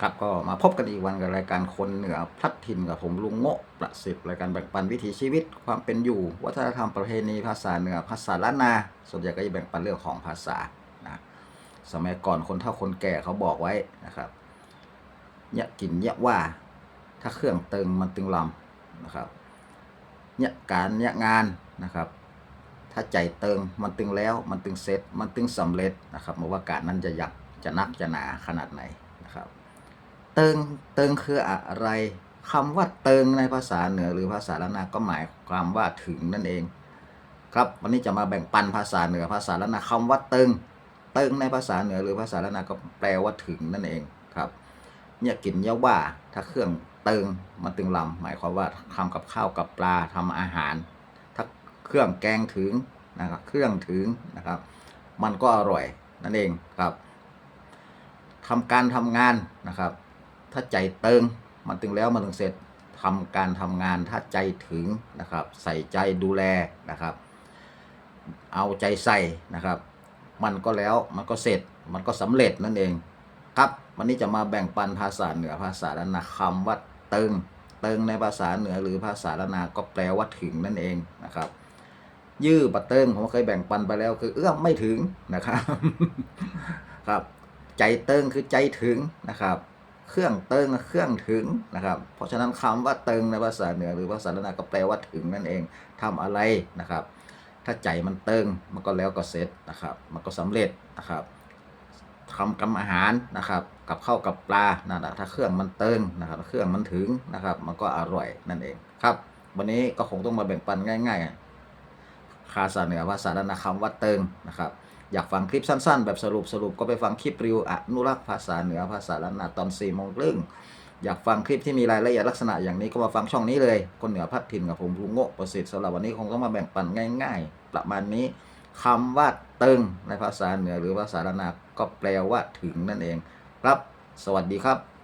ครับก็มาพบกันอีกวันกับรายการคนเหนือพลัดถิ่นกับผมลุงโง่ประสิทธิ์รายการแบ่งปันวิถีชีวิตความเป็นอยู่ วัฒนธรรมประเพณีภาษาเหนือภาษาล้านนาส่วนใหญ่ก็จะแบ่งปันเรื่องของภาษานะสมัยก่อนคนเฒ่าคนแก่เขาบอกไว้นะครับเนี่ยกินเนี่ยว่า ถ้าเครื่องตึงมันตึงลำนะครับเนี่ยการเนี่ยงานนะครับถ้าใจเติงมันตึงแล้วมันตึงเสร็จมันตึงสำเร็จนะครับม่ว่าการนั้นจะยักจะนักจะหนาขนาดไหนนะครับ เติงเติงคืออะไรคำว่าเติงในภาษาเหนือหรือภาษาละนาก็หมายความว่าถึงนั่นเอง ครับวันนี้จะมาแบ่งปันภาษาเหนือภาษาละนาคำว่าเติงเติงในภาษาเหนือหรือภาษาละนาก็แปลว่าถึงนั่นเองครับเนี่ยกินเยาว่าถ้าเครื่องเติงมันตึงลำหมายความว่าทำกับข้าวกับปลาทำอาหาร ถ้าเครื่องแกงถึงนะครับเครื่องถึงนะครับ มันก็อร่อยนั่นเองครับทำการทำงานนะครับ ถ้าใจเติงมันถึงแล้วมันถึงเสร็จทำการทำงานถ้าใจถึงนะครับ ใส่ใจดูแลนะครับ เอาใจใส่นะครับ มันก็แล้วมันก็เสร็จมันก็สำเร็จนั่นเองครับวันนี้จะมาแบ่งปันภาษาเหนือภาษาละนาคำว่าเติงเติงในภาษาเหนือหรือภาษาละนาก็แปลว่าถึงนั่นเองนะครับยื้อปะเติงผมเคยแบ่งปันไปแล้วคือ เอื้อมไม่ถึงนะครับครับ ใจเติงคือใจถึงนะครับ เครื่องเติงเครื่องถึงนะครับ เพราะฉะนั้นคำว่าเติงในภาษาเหนือหรือภาษาละนาก็แปลว่าถึงนั่นเองทำอะไรนะครับ ถ้าใจมันเติงมันก็แล้วก็เสร็จนะครับ มันก็สำเร็จนะครับทำกำอาหารนะครับ กับข้าวกับปลานะถ้าเครื่องมันเติงนะครับ เครื่องมันถึงนะครับ มันก็อร่อยนั่นเองครับ วันนี้ก็คงต้องมาแบ่งปันง่าย ๆ ภาษาเหนือภาษาละนาคำว่าเติงนะครับ อยากฟังคลิปสั้น ๆ แบบสรุปสรุปก็ไปฟังคลิปรีวิวอนุรักษ์ภาษาเหนือภาษาล้านนาตอน4ี่โมงครึ่งอยากฟังคลิปที่มีรายละเอียดลักษณะอย่างนี้ก็มาฟังช่องนี้เลย คนเหนือพัดถิ่นกับผมลุงโง่ประสิทธิ์สำหรับวันนี้คงต้องมาแบ่งปันง่าย ๆ ประมาณนี้คำว่าเติงในภาษาเหนือหรือภาษาล้านนาก็แปลว่าถึงนั่นเอง ครับ สวัสดีครับ